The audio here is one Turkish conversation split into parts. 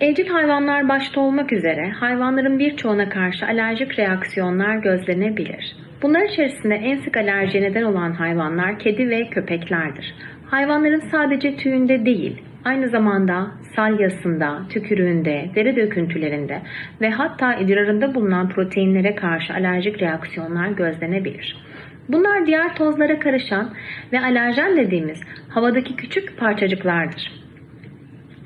Evcil hayvanlar başta olmak üzere hayvanların birçoğuna karşı alerjik reaksiyonlar gözlenebilir. Bunlar içerisinde en sık alerjiye neden olan hayvanlar kedi ve köpeklerdir. Hayvanların sadece tüyünde değil, aynı zamanda salyasında, tükürüğünde, deri döküntülerinde ve hatta idrarında bulunan proteinlere karşı alerjik reaksiyonlar gözlenebilir. Bunlar diğer tozlara karışan ve alerjen dediğimiz havadaki küçük parçacıklardır.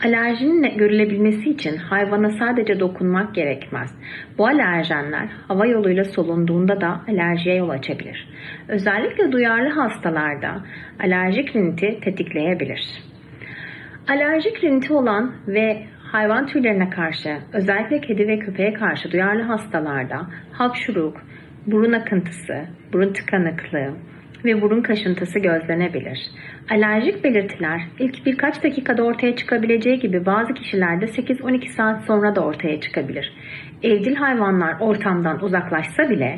Alerjinin görülebilmesi için hayvana sadece dokunmak gerekmez. Bu alerjenler hava yoluyla solunduğunda da alerjiye yol açabilir. Özellikle duyarlı hastalarda alerjik riniti tetikleyebilir. Alerjik riniti olan ve hayvan tüylerine karşı özellikle kedi ve köpeğe karşı duyarlı hastalarda hapşuruk, burun akıntısı, burun tıkanıklığı, ve burun kaşıntısı gözlenebilir. Alerjik belirtiler ilk birkaç dakikada ortaya çıkabileceği gibi bazı kişilerde 8-12 saat sonra da ortaya çıkabilir. Evcil hayvanlar ortamdan uzaklaşsa bile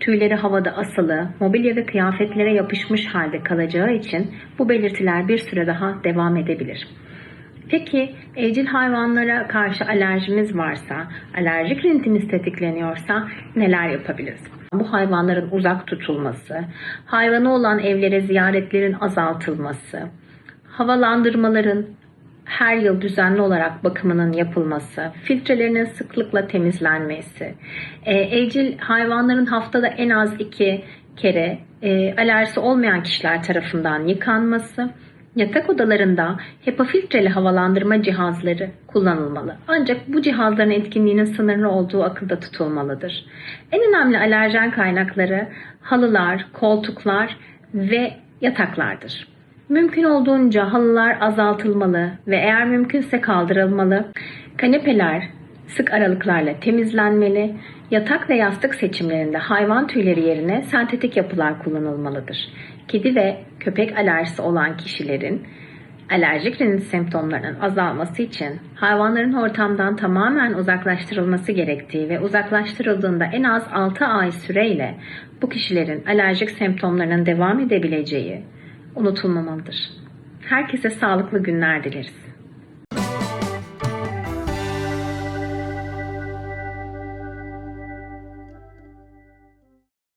tüyleri havada asılı, mobilya ve kıyafetlere yapışmış halde kalacağı için bu belirtiler bir süre daha devam edebilir. Peki evcil hayvanlara karşı alerjimiz varsa, alerjik rinitimiz tetikleniyorsa neler yapabiliriz? Bu hayvanların uzak tutulması, hayvanı olan evlere ziyaretlerin azaltılması, havalandırmaların her yıl düzenli olarak bakımının yapılması, filtrelerinin sıklıkla temizlenmesi, e, evcil hayvanların haftada en az iki kere e, alerjisi olmayan kişiler tarafından yıkanması, Yatak odalarında HEPA filtreli havalandırma cihazları kullanılmalı. Ancak bu cihazların etkinliğinin sınırlı olduğu akılda tutulmalıdır. En önemli alerjen kaynakları halılar, koltuklar ve yataklardır. Mümkün olduğunca halılar azaltılmalı ve eğer mümkünse kaldırılmalı. Kanepeler sık aralıklarla temizlenmeli. Yatak ve yastık seçimlerinde hayvan tüyleri yerine sentetik yapılar kullanılmalıdır. Kedi ve köpek alerjisi olan kişilerin alerjik rinit semptomlarının azalması için hayvanların ortamdan tamamen uzaklaştırılması gerektiği ve uzaklaştırıldığında en az 6 ay süreyle bu kişilerin alerjik semptomlarının devam edebileceği unutulmamalıdır. Herkese sağlıklı günler dileriz.